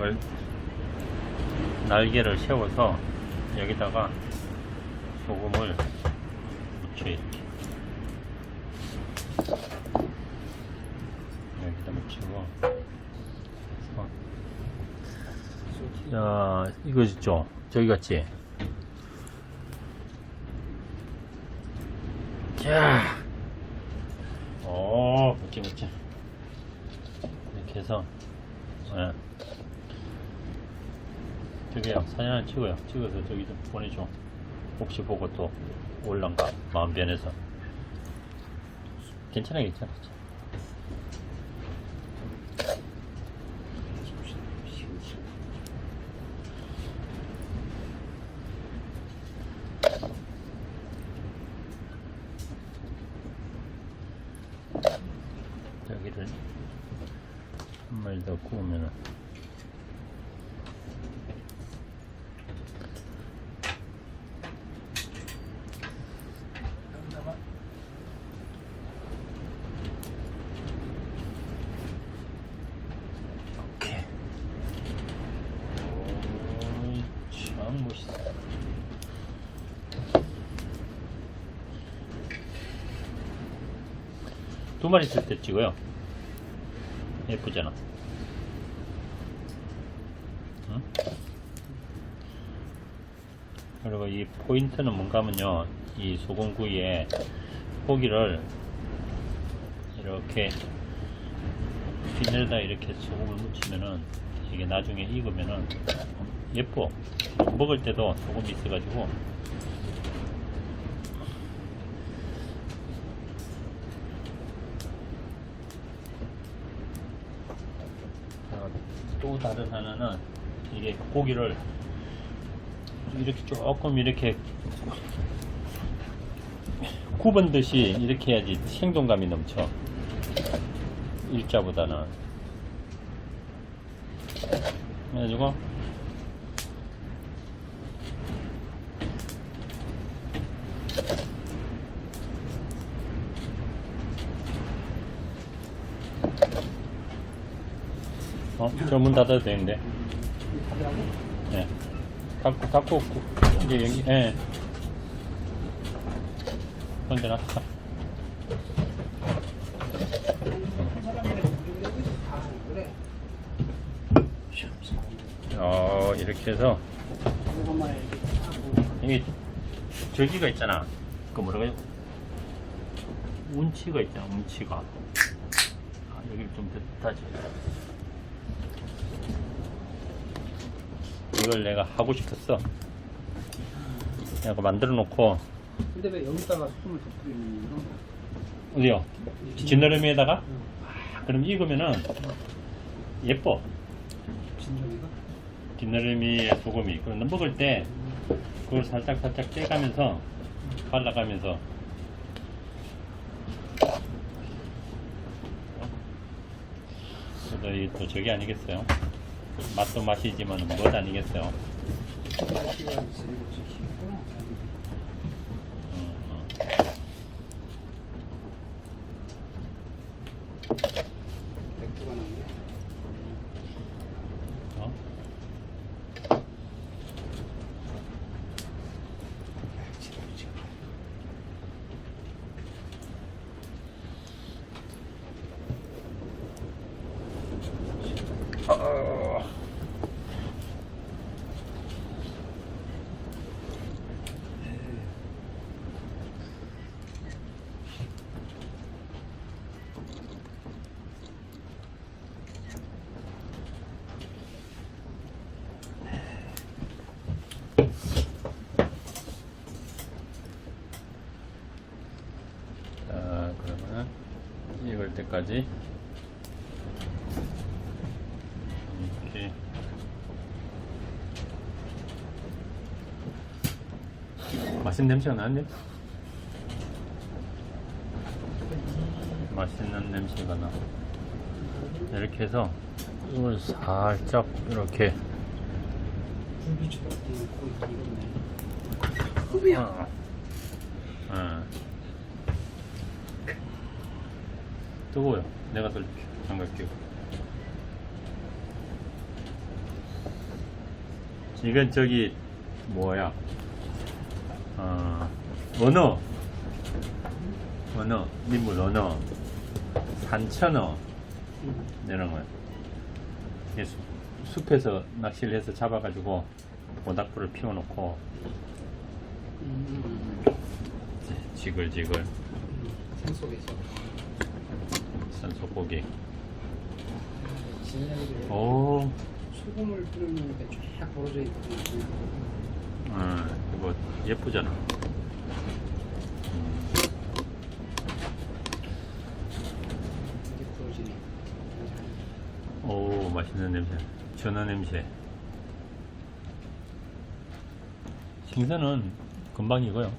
이걸 날개를 세워서 여기다가 소금을 묻혀 이렇게. 여기다 묻히고. 자 이거 있죠? 저기 같지 자. 오, 멋지, 멋지. 이렇게 해서, 예. 저기요, 사진 하나 찍어요. 찍어서 저기 좀 보내줘. 혹시 보고 또 올란가? 마음 변해서. 괜찮아, 괜찮아. 여기를 한 마리 더 구우면은 오케이 오이 참 멋있어 두 마리 있을 때 찍어요. 예쁘잖아. 응? 그리고 이 포인트는 뭔가 하면요. 이 소금구이에 고기를 이렇게 비늘에다 이렇게 소금을 묻히면은 이게 나중에 익으면은 예뻐. 먹을 때도 소금이 있어가지고 어, 또 다른 하나는 이게 고기를 이렇게 조금 이렇게 굽은 듯이 이렇게 해야지 생동감이 넘쳐. 일자보다는. 그래가지고 어? 저 문 닫아도 되는데 네. 닫고 닫고 구- 이제 여기 예. 던져놨어 어 이렇게 해서 이게 저기가 있잖아 그 뭐라고 해요 운치가 있잖아 운치가 아, 여기 좀 듯하지 이걸 내가 하고 싶었어 내가 만들어 놓고 근데 왜 여기다가 소금을 더 뿌리는 거? 어디요? 진너름에다가 아, 그럼 익으면은 예뻐 진정이가? 뒷너름이에 소금이 그런데 먹을 때 그걸 살짝 살짝 떼가면서 발라가면서 그래도 이또 저게 아니겠어요 맛도 맛이지만 멋 아니겠어요. 음, 음. 맥주가 나네. 어? 어. 자, 그러면 익을 때까지 이렇게 맛있는 냄새가 나는데? 맛있는 냄새가 나. 이렇게 해서 이걸 살짝 이렇게. 흡이야. 뜨거워요. 내가. 장갑 끼고. 이건 저기 뭐야? 어, 언어, 언어, 민물 언어, 산천어 음. 이런 거. 이게 숲- 숲에서 낚시를 해서 잡아가지고 모닥불을 피워놓고 음. 지글지글 음. 산속에서 산소고기. 진열이를 오, 소금을 뿌려놓으니까 쫙 벌어져 있거든요. 어, 이거 예쁘잖아. 오, 맛있는 냄새. 전어 냄새. 생선은 금방 익어요.